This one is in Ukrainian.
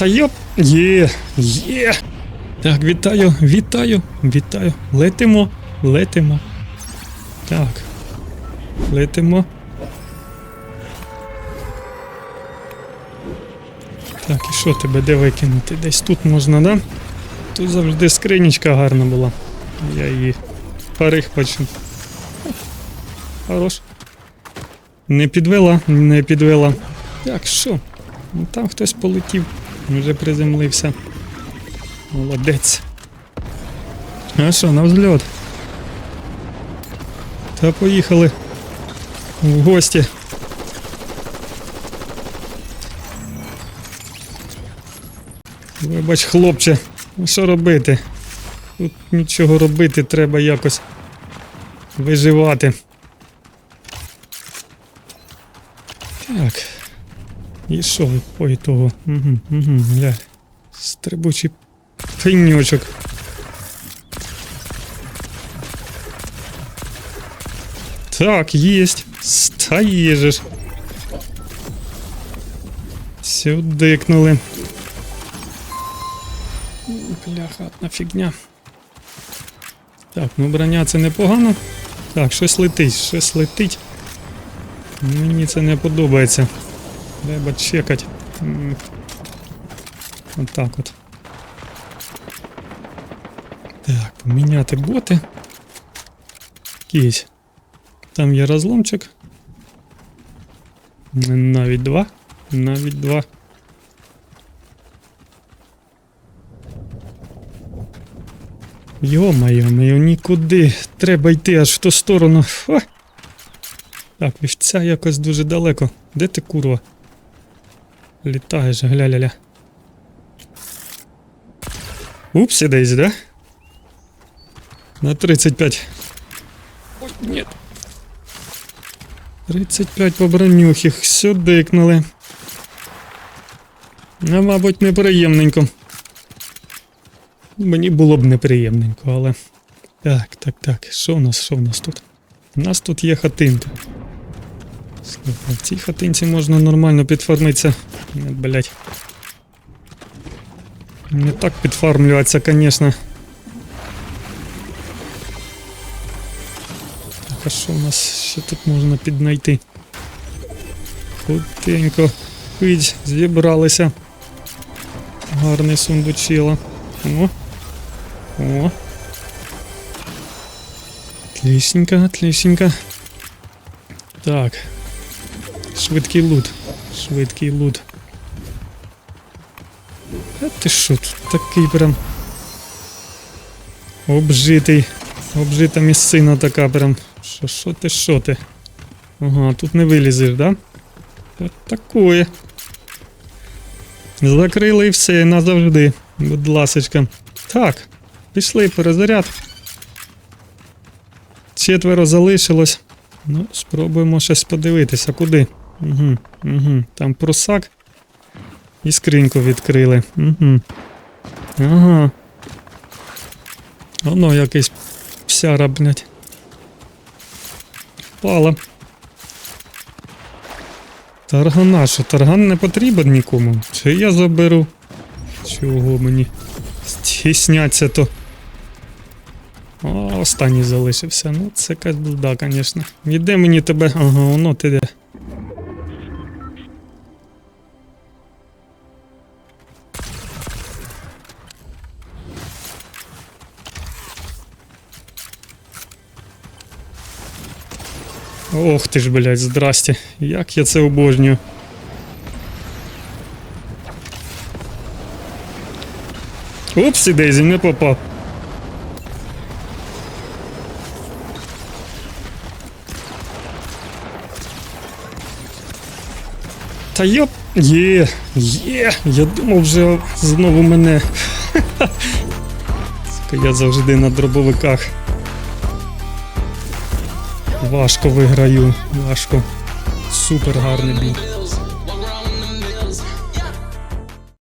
Та йоп. Є, є. Так, вітаю, вітаю, вітаю. Летимо, летимо. Так. Летимо. Так, і що тебе де викинути? Десь тут можна, да? Тут завжди скринічка гарна була. Я її перехвачу. Хорош. Не підвела, не підвела. Так, що? Ну, Там хтось полетів, вже приземлився. Молодець. А що, на взльот? Та поїхали в гості. Вибач, хлопче, ну що робити? Тут нічого робити, треба якось виживати. Так. І що ви по ітогу? Угу, угу, гля. Стрибучий пеньочок. Так, есть. Стаєжиш. Сюди кнули. Бляха, одна фігня. Так, ну броня це непогано. Так, щось летить, щось летить. Мені це не подобається. Треба чекати. М. Отак от. Так, поміняти боти. Якийсь. Там є розломчик. Навіть два. Навіть два. Йо-моє, моє, нікуди. Треба йти аж в ту сторону. Фу. Так, вівця якось дуже далеко. Де ти курва? Літаєш, гля-ля-ля. Упсі десь, да? На 35. Ой, ні. 35 по бронюхі. Сюди кнули. Ну, мабуть, неприємненько. Мені було б неприємненько, але. Так, так, так. Що в нас? Що в нас тут? У нас тут є хатинка. Слухай, в цій хатинці можна нормально підфармитися. Не, блять. Не так підфармлюватися, звісно. Так, а що в нас ще тут можна піднайти? Хутенько. Пить, зібралися. Гарний сундучило. О. О. Отличненько, отличненько. Так. Швидкий лут. Швидкий лут. А ти що тут такий прям. Обжитий. Обжита місцина така прям. Що, що ти, що ти? Ага, тут не вилізеш, да? От такое. Закрили і все назавжди. Будь ласочка. Так, пішли перезаряд. Четверо залишилось. Ну, спробуємо щось подивитися, куди. Угу, угу. Там просак. І скриньку відкрили. Угу. Ага. Воно якийсь псяра, блядь. Пала. Таргана, що тарган не потрібен нікому. Чи я заберу? Чого мені? Стісняться то. О, останній залишився. Ну, це якась блуда, звісно. Іде мені тебе. Ага, воно ти де. Ох ти ж, блядь, здрасте. Як я це обожнюю. Упсі, Дейзі, не попав. Та йоп, є, є, я думав вже знову мене. Я завжди на дробовиках. Важко виграю, важко. Супер гарний бій.